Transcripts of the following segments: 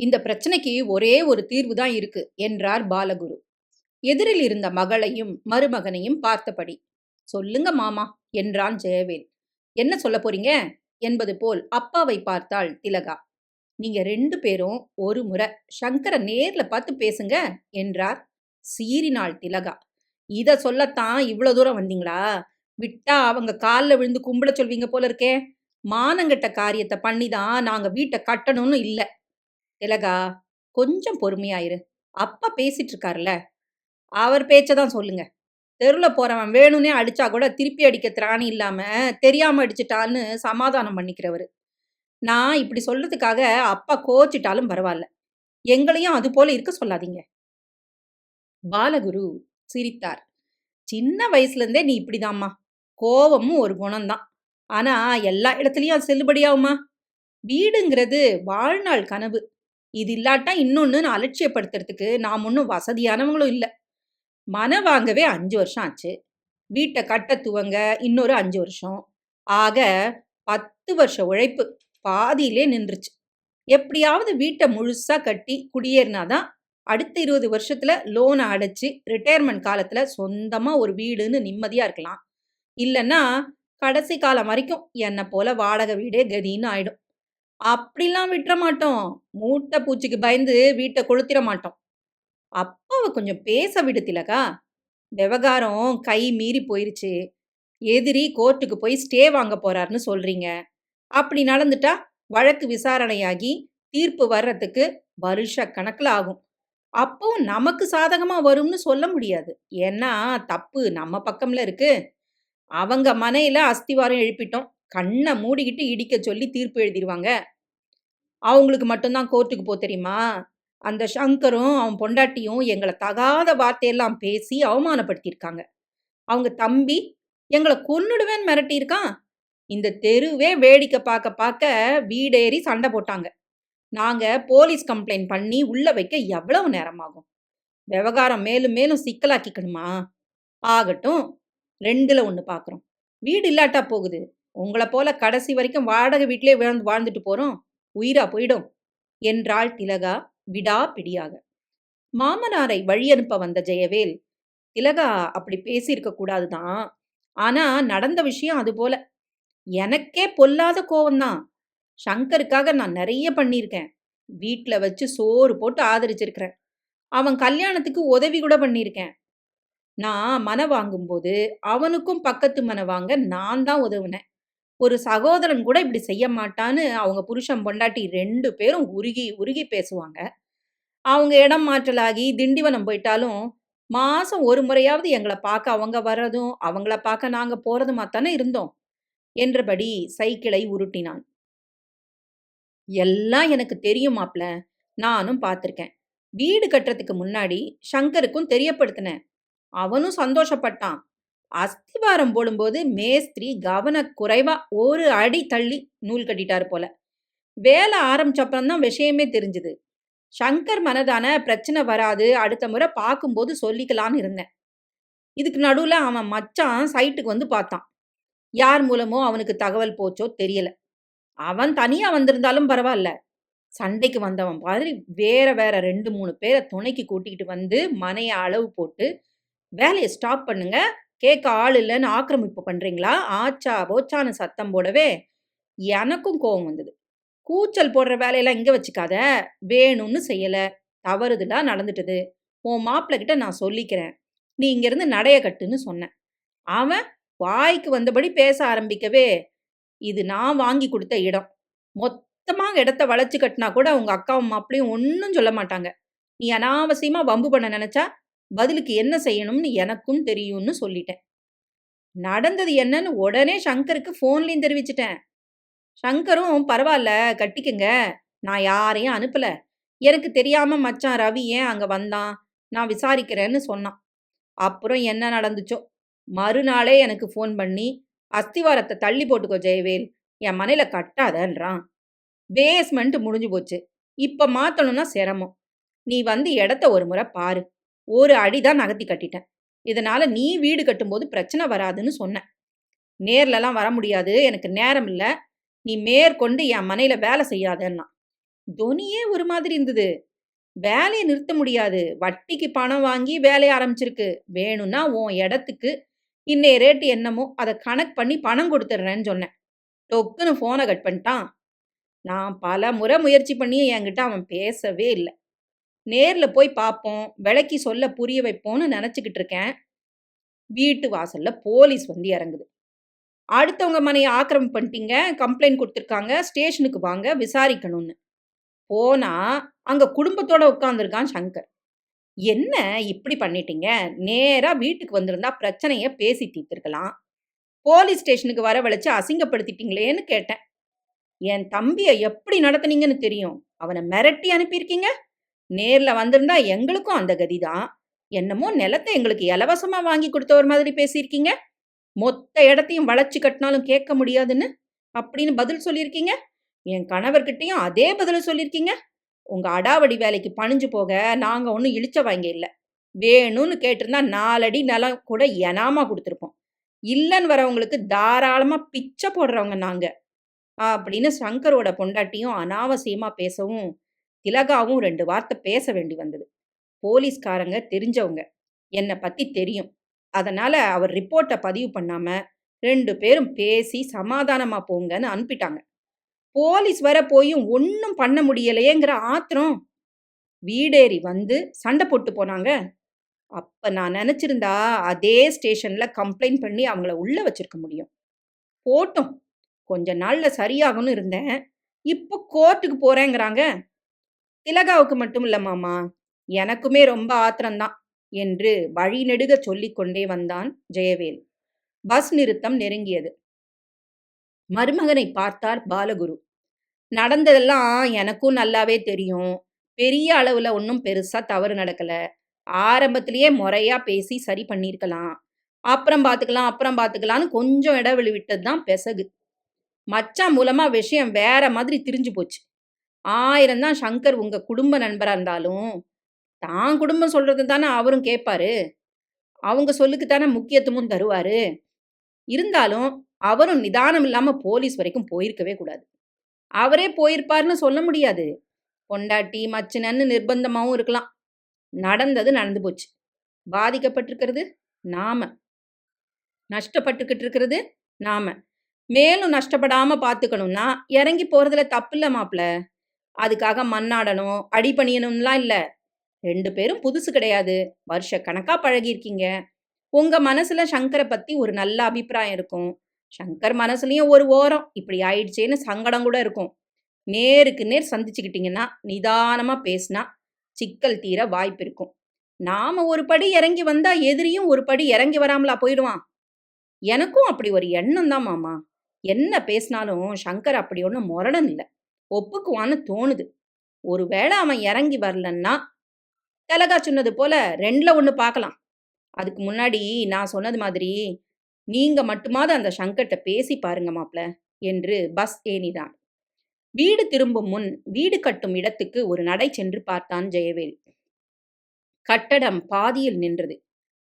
இந்த பிரச்சனைக்கு ஒரே ஒரு தீர்வு தான் இருக்கு என்றார் பாலகுரு. எதிரில் இருந்த மகளையும் மருமகனையும் பார்த்தபடி. சொல்லுங்க மாமா என்றான் ஜெயவேல். என்ன சொல்ல போறீங்க? என்பது போல் அப்பாவை பார்த்தாள் திலகா. நீங்க ரெண்டு பேரும் ஒரு முறை சங்கரை நேர்ல பார்த்து பேசுங்க என்றார் சீறினாள் திலகா. இத சொல்லத்தான் இவ்வளவு தூரம் வந்தீங்களா? விட்டா அவங்க காலில் விழுந்து கும்பிட சொல்வீங்க போல இருக்கே. மானங்கட்ட காரியத்தை பண்ணி தான் நாங்க வீட்டை கட்டணும்னு இல்லை. திலகா கொஞ்சம் பொறுமையாயிரு அப்பா பேசிட்டு இருக்காருல்ல அவர் பேச்சதான் சொல்லுங்க. தெருவில் போறவன் வேணும்னே அடிச்சா கூட திருப்பி அடிக்க திராணி இல்லாம தெரியாம அடிச்சிட்டான்னு சமாதானம் பண்ணிக்கிறவர். நான் இப்படி சொல்றதுக்காக அப்பா கோச்சிட்டாலும் பரவாயில்ல. எங்களையும் அது போல இருக்க சொல்லாதீங்க. பாலகுரு சிரித்தார். சின்ன வயசுல இருந்தே நீ இப்படிதாம்மா. கோவமும் ஒரு குணம்தான். ஆனா எல்லா இடத்துலயும் அது செல்லுபடியாகுமா? வீடுங்கிறது வாழ்நாள் கனவு. இது இல்லாட்டா இன்னொன்னு அலட்சியப்படுத்துறதுக்கு நாம் ஒன்றும் வசதியானவங்களும் இல்லை. மன வாங்கவே அஞ்சு வருஷம் ஆச்சு. வீட்டை கட்ட துவங்க இன்னொரு அஞ்சு வருஷம். ஆக பத்து வருஷ உழைப்பு பாதியிலே நின்றுச்சு. எப்படியாவது வீட்டை முழுசாக கட்டி குடியேறினாதான் அடுத்த இருபது வருஷத்தில் லோனை அடைச்சு ரிட்டையர்மெண்ட் காலத்தில் சொந்தமாக ஒரு வீடுன்னு நிம்மதியாக இருக்கலாம். இல்லைன்னா கடைசி காலம் வரைக்கும் என்னை போல வாடகை வீடே கதின்னு ஆயிடும். அப்படிலாம் விட்டுற மாட்டோம் மூட்டை பூச்சிக்கு பயந்து வீட்டை கொளுத்திட மாட்டோம் அப்பாவை கொஞ்சம் பேச விடு திலகா விவகாரம் கை மீறி போயிருச்சு. எதிரி கோர்ட்டுக்கு போய் ஸ்டே வாங்க போறாருன்னு சொல்றீங்க. அப்படி நடந்துட்டா வழக்கு விசாரணையாகி தீர்ப்பு வர்றதுக்கு வருஷ கணக்கில் ஆகும். அப்பவும் நமக்கு சாதகமா வரும்னு சொல்ல முடியாது. ஏன்னா தப்பு நம்ம பக்கம்ல இருக்கு. அவங்க மனையில அஸ்திவாரம் எழுப்பிட்டோம். கண்ணை மூடிக்கிட்டு இடிக்க சொல்லி தீர்ப்பு எழுதிடுவாங்க அவங்களுக்கு மட்டும்தான் கோர்ட்டுக்கு போ தெரியுமா? அந்த சங்கரும் அவன் பொண்டாட்டியும் எங்களை தகாத வார்த்தையெல்லாம் பேசி அவமானப்படுத்தியிருக்காங்க. அவங்க தம்பி எங்களை கொன்னுடுவேன்னு மிரட்டியிருக்கான். இந்த தெருவே வேடிக்கை பார்க்க பார்க்க வீடேறி சண்டை போட்டாங்க. நாங்கள் போலீஸ் கம்ப்ளைண்ட் பண்ணி உள்ள வைக்க எவ்வளவு நேரம் ஆகும் விவகாரம் மேலும் மேலும் சிக்கலாக்கிக்கணுமா? ஆகட்டும் ரெண்டில் ஒன்று பார்க்குறோம். வீடு இல்லாட்டா போகுது. உங்களை போல கடைசி வரைக்கும் வாடகை வீட்டிலே விழுந்து வாழ்ந்துட்டு போறோம். உயிரா போயிடும். என்றாள் திலகா விடா பிடியாக. மாமனாரை வழியனுப்ப வந்த ஜெயவேல் திலகா அப்படி பேசியிருக்க கூடாதுதான். ஆனா நடந்த விஷயம் அது போல. எனக்கே பொல்லாத கோவம்தான். சங்கருக்காக நான் நிறைய பண்ணியிருக்கேன். வீட்டில் வச்சு சோறு போட்டு ஆதரிச்சிருக்கிறேன். அவன் கல்யாணத்துக்கு உதவி கூட பண்ணியிருக்கேன். நான் மன வாங்கும்போது அவனுக்கும் பக்கத்து மன வாங்க நான் தான் உதவுனேன். ஒரு சகோதரன் கூட இப்படி செய்ய மாட்டான்னு அவங்க புருஷன் பொண்டாட்டி ரெண்டு பேரும் உருகி உருகி பேசுவாங்க. அவங்க இடம் மாற்றலாகி திண்டிவனம் போயிட்டாலும் மாசம் ஒரு முறையாவது எங்களை பார்க்க அவங்க வர்றதும் அவங்கள பார்க்க நாங்க போகிறதுமா தானே இருந்தோம் என்றபடி சைக்கிளை உருட்டினான். எல்லாம் எனக்கு தெரியும் நானும் பார்த்துருக்கேன். வீடு கட்டுறதுக்கு முன்னாடி சங்கருக்கும் தெரியப்படுத்தினேன். அவனும் சந்தோஷப்பட்டான். அஸ்திவாரம் போடும்போது மேஸ்திரி கவன ஒரு அடி தள்ளி நூல் கட்டிட்டாரு போல. வேலை ஆரம்பிச்சப்புறம் தான் விஷயமே தெரிஞ்சுது. சங்கர் மனதான பிரச்சனை வராது அடுத்த முறை பார்க்கும்போது சொல்லிக்கலான்னு இருந்தேன். இதுக்கு நடுவில் அவன் மச்சான் சைட்டுக்கு வந்து பார்த்தான். யார் மூலமோ அவனுக்கு தகவல் போச்சோ தெரியல. அவன் தனியாக வந்திருந்தாலும் பரவாயில்ல. சண்டைக்கு வந்தவன் மாதிரி வேற வேற ரெண்டு மூணு பேரை துணைக்கு கூட்டிக்கிட்டு வந்து மனையை அளவு போட்டு வேலையை ஸ்டாப் பண்ணுங்க. கேட்க ஆள் இல்லைன்னு ஆக்கிரமிப்பு பண்ணுறீங்களா ஆச்சா போச்சான்னு சத்தம் போடவே எனக்கும் கோவம் வந்தது. கூச்சல் போடுற வேலையெல்லாம் இங்கே வச்சுக்காத. வேணும்னு செய்யலை. தவறுதலாக நடந்துட்டது. உன் மாப்பிள்ள கிட்ட நான் சொல்லிக்கிறேன். நீ இங்கேருந்து நடைய கட்டுன்னு சொன்னேன் அவன் வாய்க்கு வந்தபடி பேச ஆரம்பிக்கவே இது நான் வாங்கி கொடுத்த இடம். மொத்தமாக இடத்த வளைச்சு கட்டினா கூட அவங்க அக்காவும் மாப்பிளையும் ஒன்றும் சொல்ல மாட்டாங்க. நீ அனாவசியமாக வம்பு பண்ண நினச்சா பதிலுக்கு என்ன செய்யணும்னு எனக்கும் தெரியும்னு சொல்லிட்டேன். நடந்தது என்னன்னு உடனே சங்கருக்கு ஃபோன்லேயும் தெரிவிச்சிட்டேன். சங்கரும் பரவாயில்ல கட்டிக்கங்க. நான் யாரையும் அனுப்பல. எனக்கு தெரியாம மச்சான் ரவி ஏன் அங்கே வந்தான்? நான் விசாரிக்கிறேன்னு சொன்னான். அப்புறம் என்ன நடந்துச்சோ? மறுநாளே எனக்கு ஃபோன் பண்ணி அஸ்திவாரத்தை தள்ளி போட்டுக்கோ ஜெயவேல். என் மனையில கட்டாதன்றான். பேஸ்மெண்ட் முடிஞ்சு போச்சு. இப்போ மாற்றணும்னா சிரமம். நீ வந்து இடத்த ஒரு முறை பாரு. ஒரு அடி தான் நகர்த்தி கட்டிட்டேன். இதனால நீ வீடு கட்டும்போது பிரச்சனை வராதுன்னு சொன்னேன். நேர்லலாம் வர முடியாது எனக்கு நேரம் இல்லை நீ மேற்கொண்டு என் மனையில வேலை செய்யாதன்னா. துனியே ஒரு மாதிரி இருந்தது. வேலையை நிறுத்த முடியாது. வட்டிக்கு பணம் வாங்கி வேலையை ஆரம்பிச்சிருக்கு. வேணும்னா உன் இடத்துக்கு இன்னைய ரேட்டு என்னமோ அதை கணக்கு பண்ணி பணம் கொடுத்துட்றேன்னு சொன்னேன். டொக்குன்னு ஃபோனை கட் பண்ணிட்டான். நான் பல முறை முயற்சி பண்ணி என்கிட்ட அவன் பேசவே இல்லை. நேரில் போய் பார்ப்போம் விலைக்கு சொல்ல புரிய வைப்போம்னு நினச்சிக்கிட்டு இருக்கேன். வீட்டு வாசலில் போலீஸ் வந்து இறங்குது. அடுத்தவங்க மனையை ஆக்கிரமம் பண்ணிட்டீங்க கம்ப்ளைண்ட் கொடுத்துருக்காங்க ஸ்டேஷனுக்கு வாங்க விசாரிக்கணும்னு. போனா அங்கே குடும்பத்தோட உட்காந்துருக்கான் சங்கர். என்ன இப்படி பண்ணிட்டீங்க? நேராக வீட்டுக்கு வந்திருந்தா பிரச்சனையை பேசி தீர்த்துருக்கலாம். போலீஸ் ஸ்டேஷனுக்கு வரவழைச்சு அசிங்கப்படுத்திட்டீங்களேன்னு கேட்டேன். என் தம்பியை எப்படி நடத்துனீங்கன்னு தெரியும்? அவனை மிரட்டி அனுப்பியிருக்கீங்க? நேர்ல வந்திருந்தா எங்களுக்கும் அந்த கதிதான். என்னமோ நிலத்தை எங்களுக்கு இலவசமா வாங்கி கொடுத்த ஒரு மாதிரி பேசியிருக்கீங்க. மொத்த இடத்தையும் வளைச்சு கட்டினாலும் கேட்க முடியாதுன்னு அப்படின்னு பதில் சொல்லியிருக்கீங்க. என் கணவர்கிட்டையும் அதே பதில் சொல்லியிருக்கீங்க. உங்க அடாவடி வேலைக்கு பணிஞ்சு போக நாங்க ஒன்றும் இழிச்ச வாங்க இல்லை. வேணும்னு கேட்டிருந்தா நாலடி நிலம் கூட எனாமா கொடுத்துருப்போம். இல்லைன்னு வரவங்களுக்கு தாராளமா பிச்சை போடுறவங்க நாங்க. அப்படின்னு சங்கரோட பொண்டாட்டியும் அனாவசியமா பேசவும் திலகாவும் ரெண்டு வார்த்தை பேச வேண்டி வந்தது. போலீஸ்காரங்க தெரிஞ்சவங்க. என்னை பத்தி தெரியும். அதனால அவர் ரிப்போர்ட்டை பதிவு பண்ணாம ரெண்டு பேரும் பேசி சமாதானமா போங்கன்னு அனுப்பிட்டாங்க. போலீஸ் வர போயும் ஒன்றும் பண்ண முடியலையேங்கிற ஆத்திரம். வீடேறி வந்து சண்டை போட்டு போனாங்க. அப்ப நான் நினைச்சிருந்தா அதே ஸ்டேஷன்ல கம்ப்ளைண்ட் பண்ணி அவங்கள உள்ள வச்சிருக்க முடியும். போட்டோம். கொஞ்ச நாள்ல சரியாகும்னு இருந்தேன். இப்போ கோர்ட்டுக்கு போறேங்கிறாங்க. திலகாவுக்கு மட்டும் இல்ல மாமா. எனக்குமே ரொம்ப ஆத்திரம்தான் என்று வழி நெடுக சொல்லிக் கொண்டே வந்தான் ஜெயவேல். பஸ் நிறுத்தம் நெருங்கியது. மருமகனை பார்த்தார் பாலகுரு. நடந்ததெல்லாம் எனக்கும் நல்லாவே தெரியும். பெரிய அளவுல ஒன்றும் பெருசா தவறு நடக்கல. ஆரம்பத்திலேயே முறையா பேசி சரி பண்ணியிருக்கலாம். அப்புறம் பார்த்துக்கலாம் அப்புறம் பார்த்துக்கலான்னு கொஞ்சம் இடைவெளி விட்டது தான் பெசகு. மச்சான் மூலமா விஷயம் வேற மாதிரி திரிஞ்சு போச்சு. ஆயிரம் தான் சங்கர் உங்க குடும்ப நண்பரா இருந்தாலும் தான் குடும்பம் சொல்றது தானே அவரும் கேட்பாரு அவங்க சொல்லுக்கு தானே முக்கியத்துவமும் தருவாரு. இருந்தாலும் அவரும் நிதானம் இல்லாம போலீஸ் வரைக்கும் போயிருக்கவே கூடாது. அவரே போயிருப்பாருன்னு சொல்ல முடியாது. பொண்டாட்டி மச்சினன்னு நிர்பந்தமாகவும் இருக்கலாம். நடந்தது நடந்து போச்சு. பாதிக்கப்பட்டிருக்கிறது நாம. நஷ்டப்பட்டுக்கிட்டு இருக்கிறது நாம. மேலும் நஷ்டப்படாம பார்த்துக்கணும்னா இறங்கி போறதுல தப்பு இல்லை மாப்பிள்ள அதுக்காக மண்ணாடணும் அடிபணியணும்லாம் இல்லை. ரெண்டு பேரும் புதுசு கிடையாது. வருஷ கணக்காக பழகியிருக்கீங்க. உங்கள் மனசில் சங்கரை பற்றி ஒரு நல்ல அபிப்பிராயம் இருக்கும். சங்கர் மனசுலையும் ஒரு ஓரம். இப்படி ஆயிடுச்சேன்னு சங்கடம் கூட இருக்கும். நேருக்கு நேர் சந்திச்சுக்கிட்டீங்கன்னா நிதானமாக பேசினா சிக்கல் தீர வாய்ப்பு இருக்கும். நாம் ஒரு படி இறங்கி வந்தால் எதிரியும் ஒரு படி இறங்கி வராமலா போயிடுவான். எனக்கும் அப்படி ஒரு எண்ணம் தான் மாமா. என்ன பேசினாலும் சங்கர் அப்படி ஒன்றும் முரணம் இல்லை ஒப்புக்குவான்னு தோணுது. ஒருவேளை அவன் இறங்கி வரலன்னா தலகா சொன்னது போல ரெண்டில் ஒன்று பார்க்கலாம் அதுக்கு முன்னாடி நான் சொன்னது மாதிரி நீங்க மட்டுமாவது அந்த சங்கர்ட்ட பேசி பாருங்க மாப்ள என்று பஸ் ஏறினான். வீடு திரும்பும் முன் வீடு கட்டும் இடத்துக்கு ஒரு நடை சென்று பார்த்தான் ஜெயவேல். கட்டடம் பாதியில் நின்றது.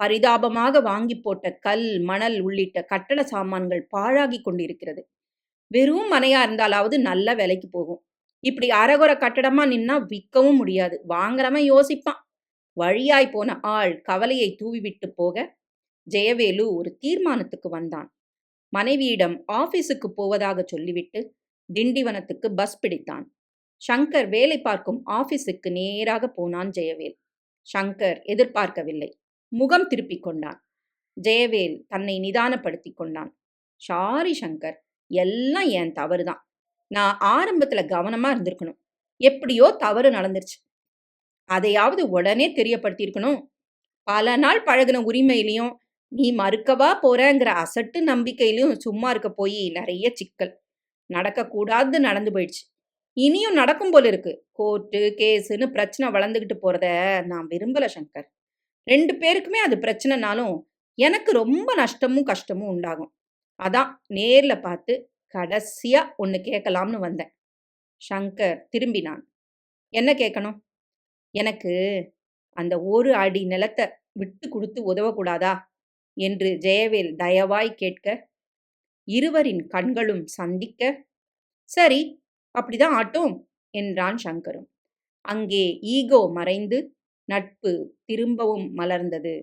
பரிதாபமாக வாங்கி போட்ட கல் மணல் உள்ளிட்ட கட்டட சாமான்கள் பாழாகி கொண்டிருக்கிறது. வெறும் மனையா இருந்தாலாவது நல்ல விலைக்கு போகும். இப்படி அரகுற கட்டடமா நின்னா விற்கவும் முடியாது. வாங்குறவன் யோசிப்பான். வழியாய் போன ஆள் கவலையை தூவிவிட்டு போக ஜெயவேலு ஒரு தீர்மானத்துக்கு வந்தான். மனைவியிடம் ஆபீஸுக்கு போவதாக சொல்லிவிட்டு திண்டிவனத்துக்கு பஸ் பிடித்தான். சங்கர் வேலை பார்க்கும் ஆபீஸுக்கு நேராக போனான் ஜெயவேல். சங்கர் எதிர்பார்க்கவில்லை. முகம் திருப்பிக் கொண்டான். ஜெயவேல் தன்னை நிதானப்படுத்தி கொண்டான். சாரி சங்கர் எல்லாம் என் தவறு தான். நான் ஆரம்பத்துல கவனமா இருந்திருக்கணும். எப்படியோ தவறு நடந்துருச்சு. அதையாவது உடனே தெரியப்படுத்தியிருக்கணும். பல நாள் பழகின உரிமையிலையும் நீ மறுக்கவா போறங்கிற அசட்டு நம்பிக்கையிலையும் சும்மா இருக்க போய் நிறைய சிக்கல். நடக்கக்கூடாது நடந்து போயிடுச்சு. இனியும் நடக்கும் போல இருக்கு. கோர்ட்டு கேஸுன்னு பிரச்சனை வளர்ந்துக்கிட்டு போறத நான் விரும்பல சங்கர். ரெண்டு பேருக்குமே அது பிரச்சனைனாலும் எனக்கு ரொம்ப நஷ்டமும் கஷ்டமும் உண்டாகும். அதான் நேரில் பார்த்து கடைசியாக ஒன்று கேட்கலாம்னு வந்தேன். ஷங்கர் திரும்பினான். என்ன கேட்கணும்? எனக்கு அந்த ஒரு அடி நிலத்தை விட்டு கொடுத்து உதவக்கூடாதா? என்று ஜெயவேல் தயவாய் கேட்க இருவரின் கண்களும் சந்திக்க. சரி அப்படிதான் ஆட்டும் என்றான் சங்கரும். அங்கே ஈகோ மறைந்து நட்பு திரும்பவும் மலர்ந்தது.